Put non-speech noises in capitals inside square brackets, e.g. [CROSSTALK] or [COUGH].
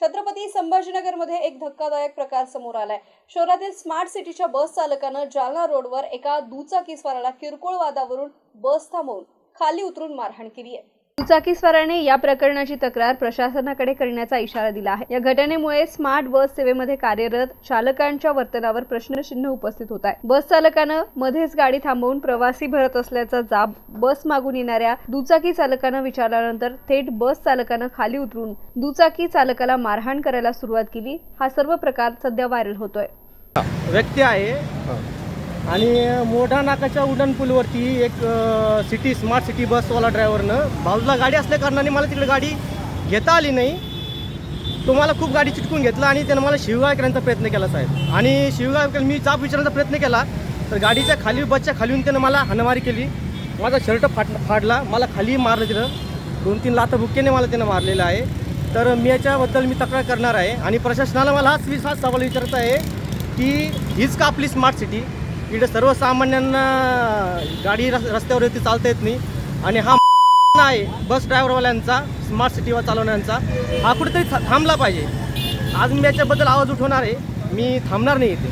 छत्रपती संभाजीनगरमध्ये एक धक्कादायक प्रकार समोर आलाय. शहरातील स्मार्ट सिटीच्या बस चालकानं जालना रोडवर एका दुचाकीस्वाराला किरकोळ वादावरून बस थांबवून खाली उतरून मारहाण केली आहे. दुचाकीस्वाराने या प्रकरणाची तक्रार प्रशासनाकडे करण्याचा इशारा दिला आहे. या घटनेमुळे स्मार्ट बस सेवेमध्ये कार्यरत चालकांच्या वर्तनावर प्रश्नचिन्ह उपस्थित होत आहे. बस चालकानं मध्येच गाडी थांबवून प्रवासी भरत असल्याचा जाब बस मागून येणाऱ्या दुचाकी चालकानं विचारल्यानंतर थेट बस चालकानं खाली उतरून दुचाकी चालकाला मारहाण करायला सुरुवात केली. हा सर्व प्रकार सध्या व्हायरल होतोय. व्यक्ती आहे. आणि मोठा नाकाच्या उड्डाणपूलवरती एक सिटी स्मार्ट सिटी बसवाला ड्रायव्हरनं बाजूला गाडी असल्या कारणाने मला तिकडे गाडी घेता आली नाही. तो मला खूप गाडी चिटकून घेतला आणि त्यानं मला शिवगाळ करण्याचा प्रयत्न केला साहेब. आणि शिवगाळ मी चाप विचारण्याचा प्रयत्न केला तर गाडीच्या खाली बसच्या खालीहून त्यानं मला हाणामारी केली. माझा शर्ट फाट फाडला मला खाली मारलं तिथं. दोन तीन लाथा बुक्केने मला त्यानं मारलेलं आहे. तर मी याच्याबद्दल मी तक्रार करणार आहे. आणि प्रशासनाला मला हाच विश्वास सवाल विचारत आहे की हीच का आपली स्मार्ट सिटी इकडे सर्वसामान्यांना गाडी रस येते चालता येत नाही. आणि हा [LAUGHS] आहे बस ड्रायव्हरवाल्यांचा स्मार्ट सिटीवर चालवण्याचा हा कुठेतरी थांबला पाहिजे. आज मी याच्याबद्दल आवाज उठवणार आहे. मी थांबणार नाही इथे.